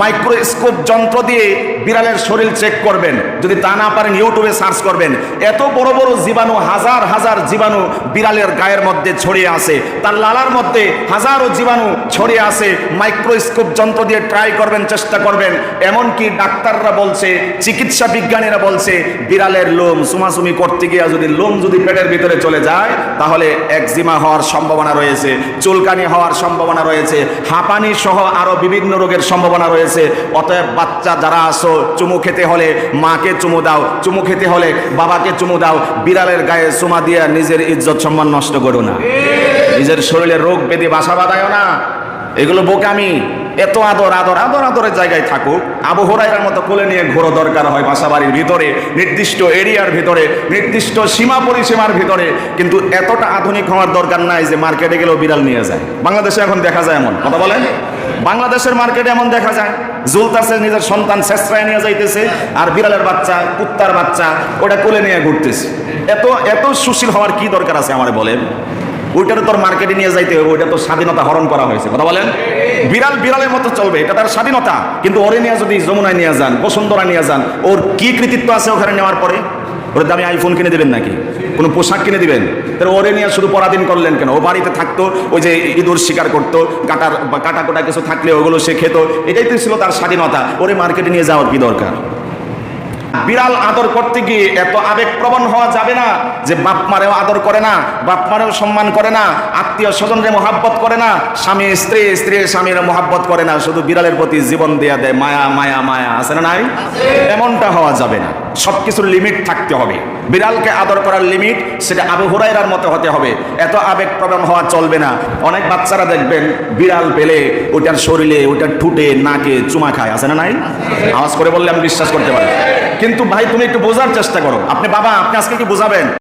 Microscope যন্ত্র দিয়ে বিড়ালের শরীর চেক করবেন। যদি তা না পারেন, ইউটিউবে সার্চ করবেন। এত বড় বড় জীবাণু, হাজার হাজার জীবাণু বিড়ালের গায়ের মধ্যে ছড়িয়ে আছে। তার লালার মধ্যে হাজারো জীবাণু ছড়িয়ে আছে। মাইক্রোস্কোপ যন্ত্র দিয়ে ট্রাই করবেন, চেষ্টা করবেন। এমনকি ডাক্তাররা বলছে, চিকিৎসা বিজ্ঞানীরা বলছে, বিড়ালের লোম সুমাসুমি করতে গিয়ে যদি লোম যদি পেটের ভিতরে চলে যায়, তাহলে একজিমা হওয়ার সম্ভাবনা রয়েছে, চুলকানি হওয়ার সম্ভাবনা রয়েছে, হাঁপানি সহ আরও বিভিন্ন রোগের সম্ভাবনা রয়েছে। অতএব বাচ্চা যারা আসো চুমু খেতে হলে মাকে চুমু দাও, চুমু খেতে হলে বাবাকে চুমু দাও, বিড়ালের গায়ে চুমা দিয়ে নিজের ইজ্জত সম্মান নষ্ট করো না। নিজের শরীরে রোগ বেঁধে বাসা বাঁধায় না। এগুলো বোকামি। এত আদর আদর আদর, আদরের জায়গায় থাকুক। আবু হরাইরার মতো কোলে নিয়ে ঘোরো দরকার হয় বাসা বাড়ির ভিতরে, নির্দিষ্ট এরিয়ার ভিতরে, নির্দিষ্ট সীমা পরিসীমার ভিতরে। কিন্তু এতটা আধুনিক হওয়ার দরকার নাই যে মার্কেটে গেলেও বিড়াল নিয়ে যায়। বাংলাদেশে এখন দেখা যায় এমন। কথা বলেন? বাংলাদেশের মার্কেটে এমন দেখা যায় জুলতাসে নিজের সন্তান শেষরায় নিয়ে যাইতেছে, আর বিড়ালের বাচ্চা, কুত্তার বাচ্চা, ওটা কোলে নিয়ে ঘুরতেছে। এত এত সুশীল হওয়ার কি দরকার আছে আমার বলেন? ওইটার তোর মার্কেটে নিয়ে যাইতে হবে, ওইটা তো স্বাধীনতা হরণ করা হয়েছে। কথা বলেন? বিড়াল বিড়ালের মতো চলবে, এটা তার স্বাধীনতা। কিন্তু ওরে নিয়ে যদি যমুনায় নিয়ে যান বসুন্ধরা নিয়ে যান, ওর কি কৃতিত্ব আছে ওখানে নেওয়ার পরে? ওর দামি আইফোন কিনে দেবেন নাকি? কোনো পোশাক কিনে দিবেন? তাহলে ওরে নিয়ে শুধু পরাধীন করলেন কেন? ও বাড়িতে থাকতো, ওই যে ইঁদুর শিকার করতো, কাটার কাটা কোটা কিছু থাকলে ওগুলো সে খেত। এটাই তো ছিল তার স্বাধীনতা। ওরে মার্কেটে নিয়ে যাওয়ার কি দরকার? বিড়াল আদর করতে গিয়ে এত আবেগপ্রবণ হওয়া যাবে না যে বাপ মারেও আদর করে না, বাপ মারেও সম্মান করে না, আত্মীয় স্বজনরে মহাব্বত করে না, স্বামী, স্ত্রী স্ত্রী স্বামীর মহাব্বত করে না, শুধু বিড়ালের প্রতি জীবন দেয়া দেয়, মায়া মায়া মায়া, আছে না নাই? এমনটা হওয়া যাবে না। সব কিছুর লিমিট থাকতে হবে। বিড়ালকে আদর করার লিমিট সেটা আবু হুরাইরার মতো হতে হবে। এত আবেগপ্রবণ হওয়া চলবে না। অনেক বাচ্চারা দেখবেন বিড়াল পেলে ওটার শরীরে ওটার ঠুটে, নাকে চুমা খায়, আছে না নাই? আওয়াজ করে বললে আমি বিশ্বাস করতে পারি। কিন্তু ভাই তুমি একটু বোঝার চেষ্টা করো। আপনি বাবা আপনি আজকে কি বোঝাবেন।